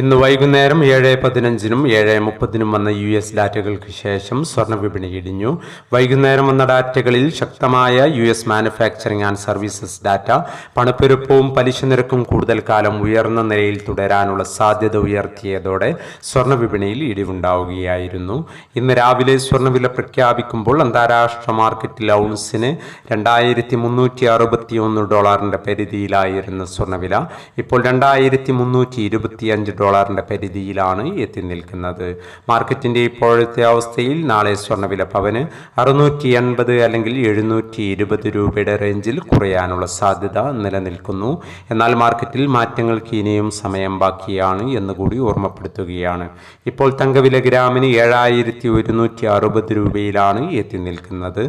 ഇന്ന് വൈകുന്നേരം ഏഴ് പതിനഞ്ചിനും ഏഴ് മുപ്പതിനും വന്ന യു എസ് ഡാറ്റകൾക്ക് ശേഷം സ്വർണ വിപണി ഇടിഞ്ഞു. വൈകുന്നേരം വന്ന ഡാറ്റകളിൽ ശക്തമായ U S manufacturing and services data പണപ്പെരുപ്പവും പലിശ നിരക്കും കൂടുതൽ കാലം ഉയർന്ന നിലയിൽ തുടരാനുള്ള സാധ്യത ഉയർത്തിയതോടെ സ്വർണ വിപണിയിൽ ഇടിവുണ്ടാവുകയായിരുന്നു. ഇന്ന് രാവിലെ സ്വർണവില പ്രഖ്യാപിക്കുമ്പോൾ അന്താരാഷ്ട്ര മാർക്കറ്റിൽ ഔൺസിന് രണ്ടായിരത്തി മുന്നൂറ്റി അറുപത്തി ഒന്ന് ഡോളറിന്റെ പരിധിയിലായിരുന്ന സ്വർണവില ഇപ്പോൾ രണ്ടായിരത്തി മുന്നൂറ്റി ഇരുപത്തിയഞ്ച് ഡോളറിന്റെ പരിധിയിലാണ് എത്തി നിൽക്കുന്നത്. മാർക്കറ്റിന്റെ ഇപ്പോഴത്തെ അവസ്ഥയിൽ നാളെ സ്വർണവില പവന് അറുന്നൂറ്റി എൺപത് അല്ലെങ്കിൽ എഴുന്നൂറ്റി ഇരുപത് രൂപയുടെ റേഞ്ചിൽ കുറയാനുള്ള സാധ്യത നിലനിൽക്കുന്നു. എന്നാൽ മാർക്കറ്റിൽ മാറ്റങ്ങൾക്ക് ഇനിയും സമയം ബാക്കിയാണ് എന്നുകൂടി ഓർമ്മപ്പെടുത്തുകയാണ്. ഇപ്പോൾ തങ്കവില ഗ്രാമിന് ഏഴായിരത്തി ഒരുന്നൂറ്റി അറുപത് രൂപയിലാണ് എത്തി നിൽക്കുന്നത്.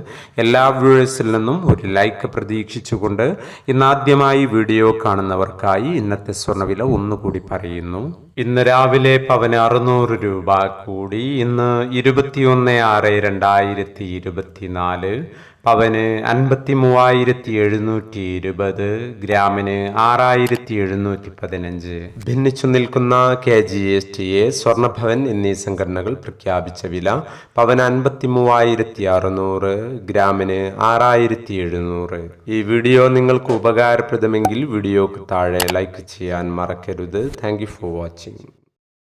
എല്ലാ വ്യൂവേഴ്സിൽ നിന്നും ഒരു ലൈക്ക് പ്രതീക്ഷിച്ചുകൊണ്ട് ഇന്നാദ്യമായി വീഡിയോ കാണുന്നവർക്കായി ഇന്നത്തെ സ്വർണവില ഒന്നുകൂടി പറയുന്നു. ഇന്ന് രാവിലെ പവന് അറുന്നൂറ് രൂപ കൂടി. ഇന്ന് ഇരുപത്തിയൊന്ന് ആറ് രണ്ടായിരത്തി ഇരുപത്തിനാല്. പവന് അൻപത്തി മൂവായിരത്തി എഴുന്നൂറ്റി ഇരുപത്. ഗ്രാമിന് ആറായിരത്തി എഴുന്നൂറ്റി പതിനഞ്ച്. ഭിന്നിച്ചു നിൽക്കുന്ന K G S T A Swarnabhavan എന്നീ സംഘടനകൾ പ്രഖ്യാപിച്ച വില പവൻ അൻപത്തി മൂവായിരത്തി അറുന്നൂറ് ഗ്രാമിന് ആറായിരത്തി എഴുന്നൂറ്. ഈ വീഡിയോ നിങ്ങൾക്ക് ഉപകാരപ്രദമെങ്കിൽ വീഡിയോക്ക് താഴെ ലൈക്ക് ചെയ്യാൻ മറക്കരുത്. Thank for watching. watching.